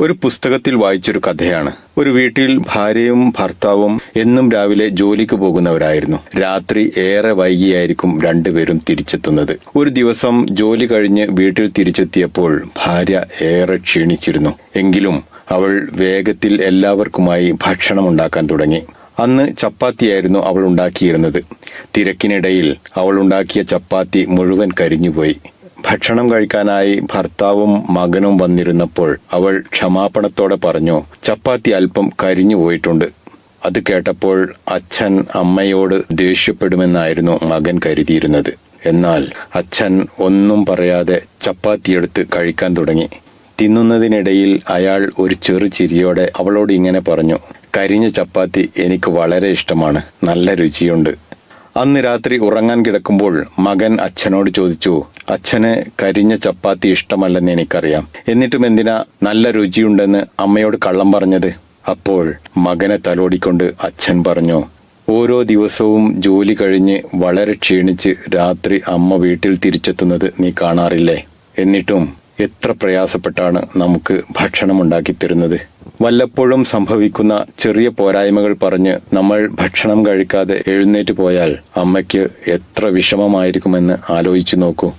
ഒരു പുസ്തകത്തിൽ വായിച്ചൊരു കഥയാണ്. ഒരു വീട്ടിൽ ഭാര്യയും ഭർത്താവും എന്നും രാവിലെ ജോലിക്ക് പോകുന്നവരായിരുന്നു. രാത്രി ഏറെ വൈകിയായിരിക്കും രണ്ടുപേരും തിരിച്ചെത്തുന്നത്. ഒരു ദിവസം ജോലി കഴിഞ്ഞ് വീട്ടിൽ തിരിച്ചെത്തിയപ്പോൾ ഭാര്യ ഏറെ ക്ഷീണിച്ചിരുന്നു. എങ്കിലും അവൾ വേഗത്തിൽ എല്ലാവർക്കുമായി ഭക്ഷണം ഉണ്ടാക്കാൻ തുടങ്ങി. അന്ന് ചപ്പാത്തിയായിരുന്നു അവൾ ഉണ്ടാക്കിയിരുന്നത്. തിരക്കിനിടയിൽ അവൾ ഉണ്ടാക്കിയ ചപ്പാത്തി മുഴുവൻ കരിഞ്ഞുപോയി. ഭക്ഷണം കഴിക്കാനായി ഭർത്താവും മകനും വന്നിരുന്നപ്പോൾ അവൾ ക്ഷമാപണത്തോടെ പറഞ്ഞു ചപ്പാത്തി അല്പം കരിഞ്ഞു പോയിട്ടുണ്ട് അത് കേട്ടപ്പോൾ അച്ഛൻ അമ്മയോട് ദേഷ്യപ്പെടുമെന്നായിരുന്നു മകൻ കരുതിയിരുന്നത്. എന്നാൽ അച്ഛൻ ഒന്നും പറയാതെ ചപ്പാത്തിയെടുത്ത് കഴിക്കാൻ തുടങ്ങി. തിന്നുന്നതിനിടയിൽ അയാൾ ഒരു ചെറു ചിരിയോടെ അവളോട് ഇങ്ങനെ പറഞ്ഞു കരിഞ്ഞ ചപ്പാത്തി എനിക്ക് വളരെ ഇഷ്ടമാണ്. നല്ല രുചിയുണ്ട്. അന്ന് രാത്രി ഉറങ്ങാൻ കിടക്കുമ്പോൾ മകൻ അച്ഛനോട് ചോദിച്ചു അച്ഛന് കരിഞ്ഞ ചപ്പാത്തി ഇഷ്ടമല്ലെന്ന് എനിക്കറിയാം. എന്നിട്ടും എന്തിനാ നല്ല രുചിയുണ്ടെന്ന് അമ്മയോട് കള്ളം പറഞ്ഞത്? അപ്പോൾ മകനെ തലോടിക്കൊണ്ട് അച്ഛൻ പറഞ്ഞു ഓരോ ദിവസവും ജോലി കഴിഞ്ഞ് വളരെ ക്ഷീണിച്ച് രാത്രി അമ്മ വീട്ടിൽ തിരിച്ചെത്തുന്നത് നീ കാണാറില്ലേ? എന്നിട്ടും എത്ര പ്രയാസപ്പെട്ടാണ് നമുക്ക് ഭക്ഷണം ഉണ്ടാക്കി തരുന്നത് വല്ലപ്പോഴും സംഭവിക്കുന്ന ചെറിയ പോരായ്മകൾ പറഞ്ഞ് നമ്മൾ ഭക്ഷണം കഴിക്കാതെ എഴുന്നേറ്റ് പോയാൽ അമ്മയ്ക്ക് എത്ര വിഷമമായിരിക്കുമെന്ന് ആലോചിച്ചു നോക്കൂ.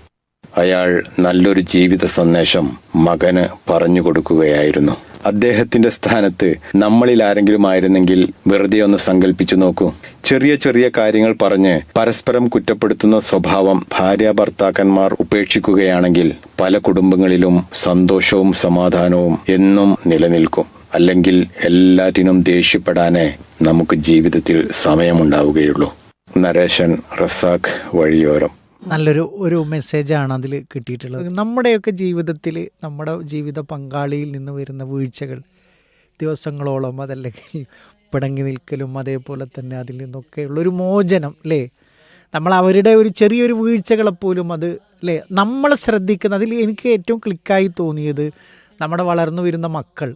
അയാൾ നല്ലൊരു ജീവിത സന്ദേശം മകന് പറഞ്ഞു കൊടുക്കുകയായിരുന്നു. അദ്ദേഹത്തിന്റെ സ്ഥാനത്ത് നമ്മളിൽ ആരെങ്കിലും ആയിരുന്നെങ്കിൽ വെറുതെ ഒന്ന് സങ്കല്പിച്ചു നോക്കൂ. ചെറിയ ചെറിയ കാര്യങ്ങൾ പറഞ്ഞ് പരസ്പരം കുറ്റപ്പെടുത്തുന്ന സ്വഭാവം ഭാര്യ ഭർത്താക്കന്മാർ ഉപേക്ഷിക്കുകയാണെങ്കിൽ പല കുടുംബങ്ങളിലും സന്തോഷവും സമാധാനവും എന്നും നിലനിൽക്കും. അല്ലെങ്കിൽ എല്ലാറ്റിനും ദേഷ്യപ്പെടാനേ നമുക്ക് ജീവിതത്തിൽ സമയമുണ്ടാവുകയുള്ളൂ. നരേശൻ റസാഖ് വഴിയോരം. നല്ലൊരു ഒരു മെസ്സേജാണ് അതിൽ കിട്ടിയിട്ടുള്ളത്. നമ്മുടെയൊക്കെ ജീവിതത്തിൽ നമ്മുടെ ജീവിത പങ്കാളിയിൽ നിന്ന് വരുന്ന വീഴ്ചകൾ ദിവസങ്ങളോളം അതല്ലെങ്കിൽ പിടങ്ങി നിൽക്കലും അതേപോലെ തന്നെ അതിൽ നിന്നൊക്കെയുള്ള ഒരു മോചനം അല്ലേ? നമ്മൾ അവരുടെ ഒരു ചെറിയൊരു വീഴ്ചകളെപ്പോലും അത് അല്ലേ? നമ്മൾ ശ്രദ്ധിക്കുന്ന അതിൽ എനിക്ക് ഏറ്റവും ക്ലിക്കായി തോന്നിയത് നമ്മുടെ വളർന്നു വരുന്ന മക്കൾ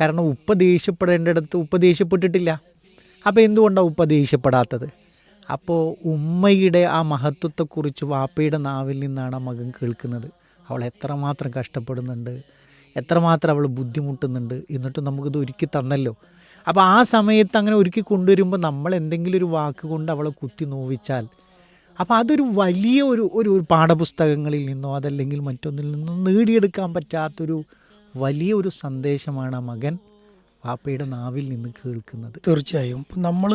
കാരണം ഉപ്പ ദേഷ്യപ്പെടേണ്ടടുത്ത് ഉപ്പ ദേഷ്യപ്പെട്ടിട്ടില്ല അപ്പോൾ എന്തുകൊണ്ടാണ് ഉപ്പ ദേഷ്യപ്പെടാത്തത് അപ്പോൾ ഉമ്മയുടെ ആ മഹത്വത്തെക്കുറിച്ച് വാപ്പയുടെ നാവിൽ നിന്നാണ് ആ മകൻ കേൾക്കുന്നത്. അവൾ എത്രമാത്രം കഷ്ടപ്പെടുന്നുണ്ട് എത്രമാത്രം അവൾ ബുദ്ധിമുട്ടുന്നുണ്ട് എന്നിട്ട് നമുക്കിത് ഒരുക്കി തന്നല്ലോ. അപ്പോൾ ആ സമയത്ത് അങ്ങനെ ഒരുക്കി കൊണ്ടുവരുമ്പോൾ നമ്മൾ എന്തെങ്കിലും ഒരു വാക്ക് കൊണ്ട് അവളെ കുത്തി നോവിച്ചാൽ അപ്പോൾ അതൊരു വലിയ ഒരു ഒരു പാഠപുസ്തകങ്ങളിൽ നിന്നോ അതല്ലെങ്കിൽ മറ്റൊന്നിൽ നിന്നോ നേടിയെടുക്കാൻ പറ്റാത്തൊരു വലിയ ഒരു സന്ദേശമാണ് ആ മകൻ പാപ്പയുടെ നാവിൽ നിന്ന് കേൾക്കുന്നത്. തീർച്ചയായും. നമ്മൾ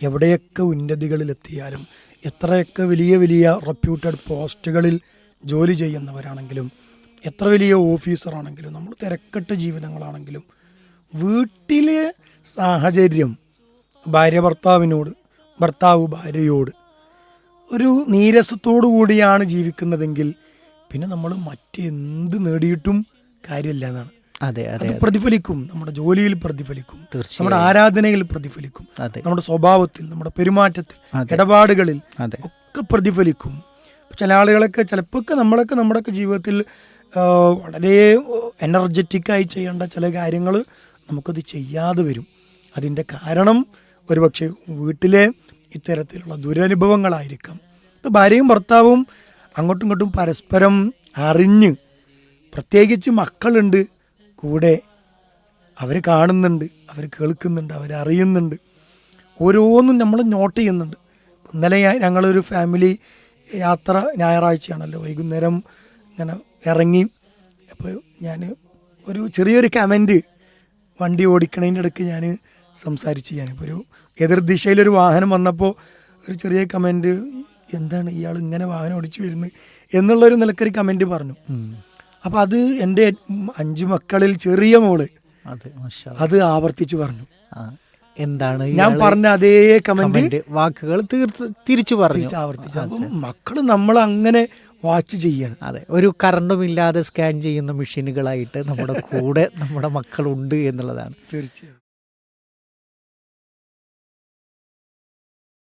എവിടെയൊക്കെ ഉന്നതികളിലെത്തിയാലും എത്രയൊക്കെ വലിയ വലിയ റെപ്യൂട്ടഡ് പോസ്റ്റുകളിൽ ജോലി ചെയ്യുന്നവരാണെങ്കിലും എത്ര വലിയ ഓഫീസറാണെങ്കിലും നമ്മൾ തിരക്കട്ട ജീവിതങ്ങളാണെങ്കിലും വീട്ടിലെ സാഹചര്യം ഭാര്യ ഭർത്താവിനോട് ഭർത്താവ് ഭാര്യയോട് ഒരു നീരസത്തോടു കൂടിയാണ് ജീവിക്കുന്നതെങ്കിൽ പിന്നെ നമ്മൾ മറ്റെന്ത് നേടിയിട്ടും കാര്യമില്ല എന്നാണ് അതെ അതെ പ്രതിഫലിക്കും നമ്മുടെ ജോലിയിൽ പ്രതിഫലിക്കും നമ്മുടെ ആരാധനയിൽ പ്രതിഫലിക്കും നമ്മുടെ സ്വഭാവത്തിൽ നമ്മുടെ പെരുമാറ്റത്തിൽ ഇടപാടുകളിൽ ഒക്കെ പ്രതിഫലിക്കും. ചില ആളുകളൊക്കെ ചിലപ്പോൾ നമ്മളൊക്കെ നമ്മുടെയൊക്കെ ജീവിതത്തിൽ വളരെ എനർജറ്റിക്കായി ചെയ്യേണ്ട ചില കാര്യങ്ങൾ നമുക്കത് ചെയ്യാതെ വരും. അതിന്റെ കാരണം ഒരുപക്ഷെ വീട്ടിലെ ഇത്തരത്തിലുള്ള ദുരനുഭവങ്ങളായിരിക്കാം. ഇപ്പം ഭാര്യയും ഭർത്താവും അങ്ങോട്ടും ഇങ്ങോട്ടും പരസ്പരം അറിഞ്ഞ് പ്രത്യേകിച്ച് മക്കളുണ്ട്. കൂടെ അവർ കാണുന്നുണ്ട് അവർ കേൾക്കുന്നുണ്ട് അവരറിയുന്നുണ്ട് ഓരോന്നും നമ്മൾ നോട്ട് ചെയ്യുന്നുണ്ട്. ഇന്നലെ ഞങ്ങളൊരു ഫാമിലി യാത്ര ഞായറാഴ്ചയാണല്ലോ. വൈകുന്നേരം ഇങ്ങനെ ഇറങ്ങി. അപ്പോൾ ഞാൻ ഒരു ചെറിയൊരു കമന്റ് വണ്ടി ഓടിക്കണതിന്റെ ഇടയ്ക്ക് ഞാൻ സംസാരിച്ചു. ഞാനിപ്പോൾ ഒരു എതിർ ദിശയിലൊരു വാഹനം വന്നപ്പോൾ ഒരു ചെറിയ കമന്റ് എന്താണ് ഇയാൾ ഇങ്ങനെ വാഹനം ഓടിച്ചു വരുന്നത്? എന്നുള്ളൊരു നിലക്കൊരു കമന്റ് പറഞ്ഞു. അപ്പോൾ അത് എന്റെ അഞ്ച് മക്കളിൽ ചെറിയ മോൾ. അതെ ആവർത്തിച്ചു പറഞ്ഞു. എന്താണ് ഞാൻ പറഞ്ഞ അതേ കമന്റ് വാക്കുകൾ തീർത്ത് തിരിച്ചു പറഞ്ഞു. ആവർത്തിച്ചു. അപ്പം മക്കൾ നമ്മൾ അങ്ങനെ വാച്ച് ചെയ്യണം. അതെ ഒരു കറണ്ടും ഇല്ലാതെ സ്കാൻ ചെയ്യുന്ന മെഷീനുകളായിട്ട് നമ്മുടെ കൂടെ നമ്മുടെ മക്കളുണ്ട് എന്നുള്ളതാണ്. തീർച്ചയായും.